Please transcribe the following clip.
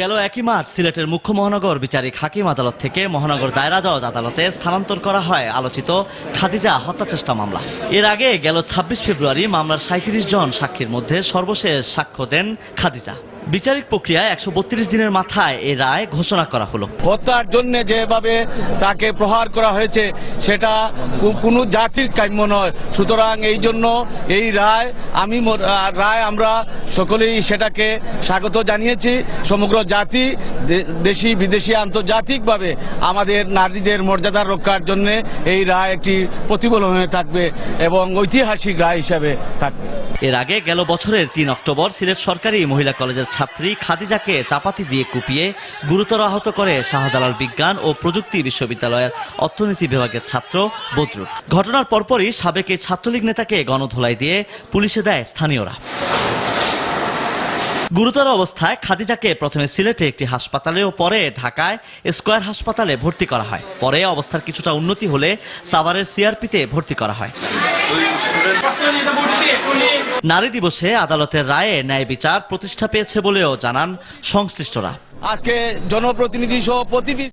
গেল একই মার্চ সিলেটের মুখ্য মহানগর বিচারিক হাকিম আদালত থেকে মহানগর দায়রা জজ আদালতে স্থানান্তর করা হয় আলোচিত খাদিজা হত্যা চেষ্টা মামলা। এর আগে গেল ছাব্বিশ ফেব্রুয়ারি মামলার সাঁত্রিশ জন সাক্ষীর মধ্যে সর্বশেষ সাক্ষ্য দেন খাদিজা। বিচারিক প্রক্রিয়ায় একশো বত্রিশ দিনের মাথায় এই রায় ঘোষণা করা হলো। হত্যার জন্য যেভাবে তাকে প্রহার করা হয়েছে সেটা কোনো জাতির কাম্য নয়। সুতরাং এই জন্য এই রায় আমি রায় আমরা সকলেই সেটাকে স্বাগত জানিয়েছি। সমগ্র জাতি দেশি বিদেশি আন্তর্জাতিকভাবে আমাদের নারীদের মর্যাদা রক্ষার জন্য এই রায় একটি প্রতিফলন হয়ে থাকবে এবং ঐতিহাসিক রায় হিসাবে থাকবে। এর আগে গেল বছরের তিন অক্টোবর সিলেট সরকারি মহিলা কলেজের ছাত্রী খাদিজাকে চাপাতি দিয়ে কুপিয়ে গুরুতর আহত করে শাহজালাল বিজ্ঞান ও প্রযুক্তি বিশ্ববিদ্যালয়ের অর্থনীতি বিভাগের ছাত্র বদরুল। ঘটনার পরপরই সাবেক ছাত্রলীগ নেতাকে গণধোলাই দিয়ে পুলিশে দেয় স্থানীয়রা। গুরুতর অবস্থায় খাদিজাকে প্রথমে সিলেটে একটি হাসপাতালে ও পরে ঢাকায় স্কোয়ার হাসপাতালে ভর্তি করা হয়। পরে অবস্থার কিছুটা উন্নতি হলে সাভারের সিআরপিতে ভর্তি করা হয়। নারী দিবসে আদালতের রায়ে ন্যায় বিচার প্রতিষ্ঠা পেয়েছে বলেও জানান সংশ্লিষ্টরা। আজকে জনপ্রতিনিধি সহ প্রতিটি